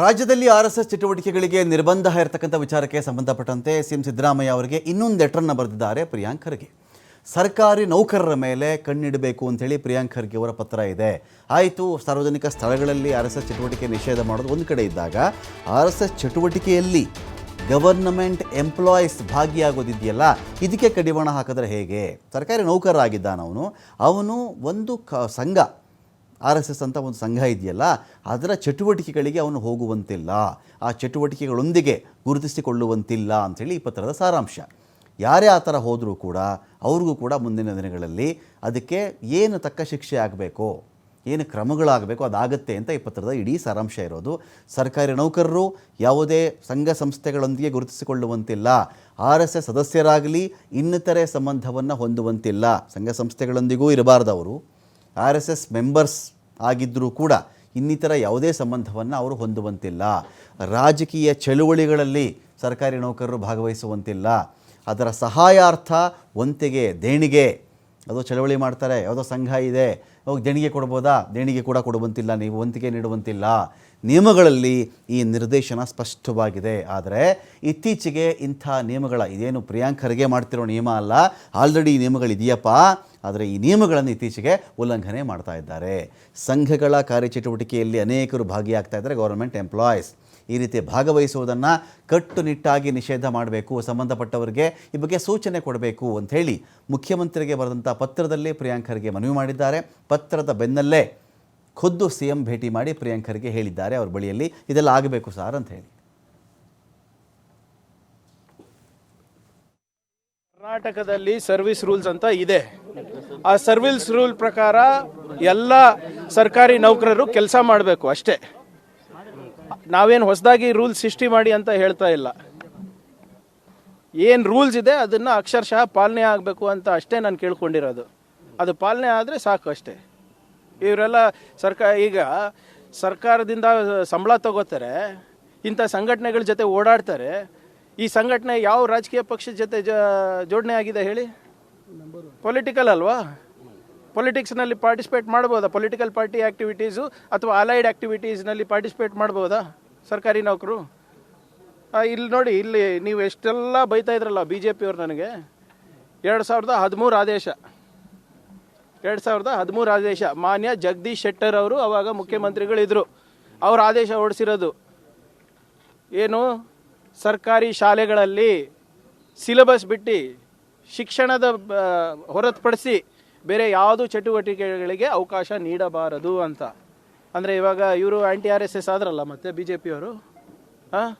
ರಾಜ್ಯದಲ್ಲಿ R S S ಚಟುವಟಿಕೆಗಳಿಗೆ ನಿರ್ಬಂಧ ಇರತಕ್ಕಂಥ ವಿಚಾರಕ್ಕೆ ಸಂಬಂಧಪಟ್ಟಂತೆ ಸಿಎಂ ಸಿದ್ದರಾಮಯ್ಯ ಅವರಿಗೆ ಇನ್ನೊಂದು ಲೆಟ್ರನ್ನು ಬರೆದಿದ್ದಾರೆ ಪ್ರಿಯಾಂಕ್ ಖರ್ಗೆ. ಸರ್ಕಾರಿ ನೌಕರರ ಮೇಲೆ ಕಣ್ಣಿಡಬೇಕು ಅಂತೇಳಿ ಪ್ರಿಯಾಂಕ್ ಖರ್ಗೆ ಅವರ ಪತ್ರ ಇದೆ. ಆಯಿತು, ಸಾರ್ವಜನಿಕ ಸ್ಥಳಗಳಲ್ಲಿ ಆರ್ ಎಸ್ ಎಸ್ ಚಟುವಟಿಕೆ ನಿಷೇಧ ಮಾಡೋದು ಒಂದು ಕಡೆ ಇದ್ದಾಗ ಆರ್ ಎಸ್ ಎಸ್ ಚಟುವಟಿಕೆಯಲ್ಲಿ ಗವರ್ನಮೆಂಟ್ ಎಂಪ್ಲಾಯೀಸ್ ಭಾಗಿಯಾಗೋದಿದೆಯಲ್ಲ, ಇದಕ್ಕೆ ಕಡಿವಾಣ ಹಾಕಿದ್ರೆ ಹೇಗೆ? ಸರ್ಕಾರಿ ನೌಕರರಾಗಿದ್ದಾನವನು, ಅವನು ಒಂದು ಕ, ಸಂಘ ಆರ್ ಎಸ್ ಎಸ್ ಅಂತ ಒಂದು ಸಂಘ ಇದೆಯಲ್ಲ, ಅದರ ಚಟುವಟಿಕೆಗಳಿಗೆ ಅವನು ಹೋಗುವಂತಿಲ್ಲ. ಆ ಚಟುವಟಿಕೆಗಳೊಂದಿಗೆ ಗುರುತಿಸಿಕೊಳ್ಳುವಂತಿಲ್ಲ ಅಂಥೇಳಿ ಈ ಪತ್ರದ ಸಾರಾಂಶ. ಯಾರೇ ಆ ಥರ ಹೋದರೂ ಕೂಡ ಅವ್ರಿಗೂ ಕೂಡ ಮುಂದಿನ ದಿನಗಳಲ್ಲಿ ಅದಕ್ಕೆ ಏನು ತಕ್ಕ ಶಿಕ್ಷೆ ಆಗಬೇಕು, ಏನು ಕ್ರಮಗಳಾಗಬೇಕು ಅದಾಗತ್ತೆ ಅಂತ ಈ ಪತ್ರದ ಇಡೀ ಸಾರಾಂಶ ಇರೋದು. ಸರ್ಕಾರಿ ನೌಕರರು ಯಾವುದೇ ಸಂಘ ಸಂಸ್ಥೆಗಳೊಂದಿಗೆ ಗುರುತಿಸಿಕೊಳ್ಳುವಂತಿಲ್ಲ. ಆರ್ ಎಸ್ ಎಸ್ ಸದಸ್ಯರಾಗಲಿ ಇನ್ನಿತರೆ ಸಂಬಂಧವನ್ನು ಹೊಂದುವಂತಿಲ್ಲ. ಸಂಘ ಸಂಸ್ಥೆಗಳೊಂದಿಗೂ ಇರಬಾರ್ದವರು ಆರ್ ಎಸ್ ಎಸ್ ಮೆಂಬರ್ಸ್ ಆಗಿದ್ದರೂ ಕೂಡ ಇನ್ನಿತರ ಯಾವುದೇ ಸಂಬಂಧವನ್ನು ಅವರು ಹೊಂದುವಂತಿಲ್ಲ. ರಾಜಕೀಯ ಚಳುವಳಿಗಳಲ್ಲಿ ಸರ್ಕಾರಿ ನೌಕರರು ಭಾಗವಹಿಸುವಂತಿಲ್ಲ. ಅದರ ಸಹಾಯಾರ್ಥ, ಒಂತೆಗೆ, ದೇಣಿಗೆ ಅದು ಚಳವಳಿ ಮಾಡ್ತಾರೆ, ಯಾವುದೋ ಸಂಘ ಇದೆ, ಹೋಗಿ ದೇಣಿಗೆ ಕೊಡ್ಬೋದಾ? ದೇಣಿಗೆ ಕೂಡ ಕೊಡುವಂತಿಲ್ಲ, ನೀವು ವಂತಿಕೆ ನೀಡುವಂತಿಲ್ಲ. ನಿಯಮಗಳಲ್ಲಿ ಈ ನಿರ್ದೇಶನ ಸ್ಪಷ್ಟವಾಗಿದೆ. ಆದರೆ ಇತ್ತೀಚೆಗೆ ಇಂಥ ನಿಯಮಗಳ, ಇದೇನು ಪ್ರಿಯಾಂಕ್ ಖರ್ಗೆ ಮಾಡ್ತಿರೋ ನಿಯಮ ಅಲ್ಲ, ಆಲ್ರೆಡಿ ಈ ನಿಯಮಗಳಿದೆಯಪ್ಪ. ಆದರೆ ಈ ನಿಯಮಗಳನ್ನು ಇತ್ತೀಚೆಗೆ ಉಲ್ಲಂಘನೆ ಮಾಡ್ತಾ ಇದ್ದಾರೆ. ಸಂಘಗಳ ಕಾರ್ಯಚಟುವಟಿಕೆಯಲ್ಲಿ ಅನೇಕರು ಭಾಗಿಯಾಗ್ತಾ ಇದ್ದಾರೆ, ಗೌರ್ಮೆಂಟ್ ಎಂಪ್ಲಾಯೀಸ್. ಈ ರೀತಿ ಭಾಗವಹಿಸುವುದನ್ನು ಕಟ್ಟುನಿಟ್ಟಾಗಿ ನಿಷೇಧ ಮಾಡಬೇಕು, ಸಂಬಂಧಪಟ್ಟವರಿಗೆ ಈ ಬಗ್ಗೆ ಸೂಚನೆ ಕೊಡಬೇಕು ಅಂಥೇಳಿ ಮುಖ್ಯಮಂತ್ರಿಗೆ ಬರೆದಂಥ ಪತ್ರದಲ್ಲಿ ಪ್ರಿಯಾಂಕರ್ಗೆ ಮನವಿ ಮಾಡಿದ್ದಾರೆ. ಪತ್ರದ ಬೆನ್ನಲ್ಲೇ ಖುದ್ದು ಸಿ ಎಂ ಭೇಟಿ ಮಾಡಿ ಪ್ರಿಯಾಂಕರ್ಗೆ ಹೇಳಿದ್ದಾರೆ ಅವ್ರ ಬಳಿಯಲ್ಲಿ. ಇದೆಲ್ಲ ಆಗಬೇಕು ಸಾರ್ ಅಂತ ಹೇಳಿ. ಕರ್ನಾಟಕದಲ್ಲಿ ಸರ್ವಿಸ್ ರೂಲ್ಸ್ ಅಂತ ಇದೆ. ಆ ಸರ್ವಿಸ್ ರೂಲ್ ಪ್ರಕಾರ ಎಲ್ಲ ಸರ್ಕಾರಿ ನೌಕರರು ಕೆಲಸ ಮಾಡಬೇಕು ಅಷ್ಟೇ. ನಾವೇನು ಹೊಸದಾಗಿ ರೂಲ್ಸ್ ಸೃಷ್ಟಿ ಮಾಡಿ ಅಂತ ಹೇಳ್ತಾ ಇಲ್ಲ. ಏನು ರೂಲ್ಸ್ ಇದೆ ಅದನ್ನು ಅಕ್ಷರಶಃ ಪಾಲನೆ ಆಗಬೇಕು ಅಂತ ಅಷ್ಟೇ ನಾನು ಕೇಳ್ಕೊಂಡಿರೋದು. ಅದು ಪಾಲನೆ ಆದರೆ ಸಾಕು ಅಷ್ಟೇ. ಇವರೆಲ್ಲ ಸರ್ಕಾರ ಈಗ ಸರ್ಕಾರದಿಂದ ಸಂಬಳ ತಗೋತಾರೆ, ಇಂಥ ಸಂಘಟನೆಗಳ ಜೊತೆ ಓಡಾಡ್ತಾರೆ, ಈ ಸಂಘಟನೆ ಯಾವ ರಾಜಕೀಯ ಪಕ್ಷದ ಜೊತೆ ಜೋಡಣೆ ಆಗಿದೆ ಹೇಳಿ? ಪೊಲಿಟಿಕಲ್ ಅಲ್ವಾ? ಪೊಲಿಟಿಕ್ಸ್ನಲ್ಲಿ ಪಾರ್ಟಿಸಿಪೇಟ್ ಮಾಡ್ಬೋದಾ? ಪೊಲಿಟಿಕಲ್ ಪಾರ್ಟಿ ಆ್ಯಕ್ಟಿವಿಟೀಸು ಅಥವಾ ಅಲೈಡ್ ಆ್ಯಕ್ಟಿವಿಟೀಸ್ನಲ್ಲಿ ಪಾರ್ಟಿಸಿಪೇಟ್ ಮಾಡ್ಬೋದಾ? ಸರ್ಕಾರಿ ನೌಕರು? ಇಲ್ಲಿ ನೋಡಿ, ಇಲ್ಲಿ ನೀವು ಎಷ್ಟೆಲ್ಲ ಬೈತಾ ಇದ್ರಲ್ಲ ಬಿ ಜೆ ಪಿಯವ್ರು ನನಗೆ. ಎರಡು ಸಾವಿರದ ಹದಿಮೂರು ಆದೇಶ. ಎರಡು ಸಾವಿರದ ಹದಿಮೂರು ಆದೇಶ. ಮಾನ್ಯ ಜಗದೀಶ್ ಶೆಟ್ಟರ್ ಅವರು ಅವಾಗ ಮುಖ್ಯಮಂತ್ರಿಗಳಿದ್ದರು ಅವ್ರ ಆದೇಶ ಹೊಡಿಸಿರೋದು ಏನು? ಸರ್ಕಾರಿ ಶಾಲೆಗಳಲ್ಲಿ ಸಿಲೆಬಸ್ ಬಿಟ್ಟು ಶಿಕ್ಷಣದ ಹೊರತುಪಡಿಸಿ ಬೇರೆ ಯಾವುದು ಚಟುವಟಿಕೆಗಳಿಗೆ ಅವಕಾಶ ನೀಡಬಾರದು ಅಂತ. ಅಂದರೆ ಇವಾಗ ಇವರು ಆ್ಯಂಟಿ ಆರ್ ಎಸ್ ಎಸ್ ಆದ್ರಲ್ಲ ಮತ್ತೆ ಬಿ ಜೆ ಪಿಯವರು ಹಾಂ?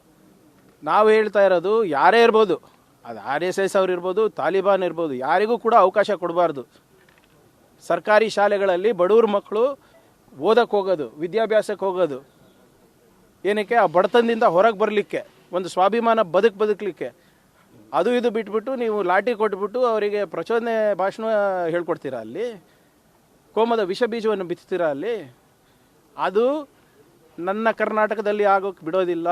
ನಾವು ಹೇಳ್ತಾ ಇರೋದು ಯಾರೇ ಇರ್ಬೋದು, ಅದು ಆರ್ ಎಸ್ ಎಸ್ ಅವ್ರು ಇರ್ಬೋದು, ತಾಲಿಬಾನ್ ಇರ್ಬೋದು, ಯಾರಿಗೂ ಕೂಡ ಅವಕಾಶ ಕೊಡಬಾರ್ದು. ಸರ್ಕಾರಿ ಶಾಲೆಗಳಲ್ಲಿ ಬಡವ್ರ ಮಕ್ಕಳು ಓದಕ್ಕೆ ಹೋಗೋದು ವಿದ್ಯಾಭ್ಯಾಸಕ್ಕೆ ಹೋಗೋದು. ಏನಕ್ಕೆ? ಆ ಬಡತನದಿಂದ ಹೊರಗೆ ಬರಲಿಕ್ಕೆ, ಒಂದು ಸ್ವಾಭಿಮಾನ ಬದುಕು ಬದುಕಲಿಕ್ಕೆ. ಅದು ಇದು ಬಿಟ್ಬಿಟ್ಟು ನೀವು ಲಾಠಿ ಕೊಟ್ಬಿಟ್ಟು ಅವರಿಗೆ ಪ್ರಚೋದನೆ ಭಾಷಣ ಹೇಳ್ಕೊಡ್ತೀರಾ ಅಲ್ಲಿ? ಕೋಮದ ವಿಷ ಬೀಜವನ್ನು ಬಿತ್ತೀರಾ ಅಲ್ಲಿ? ಅದು ನನ್ನ ಕರ್ನಾಟಕದಲ್ಲಿ ಆಗೋಕ್ಕೆ ಬಿಡೋದಿಲ್ಲ.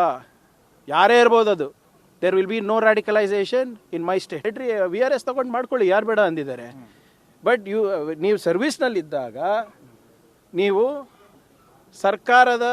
ಯಾರೇ ಇರ್ಬೋದು ಅದು. There will be no radicalisation in my state V R S ತಗೊಂಡು ಮಾಡ್ಕೊಳ್ಳಿ, ಯಾರು ಬೇಡ ಅಂದಿದ್ದಾರೆ. ಬಟ್ ಯು ನೀವು ಸರ್ವಿಸ್ನಲ್ಲಿದ್ದಾಗ ನೀವು ಸರ್ಕಾರದ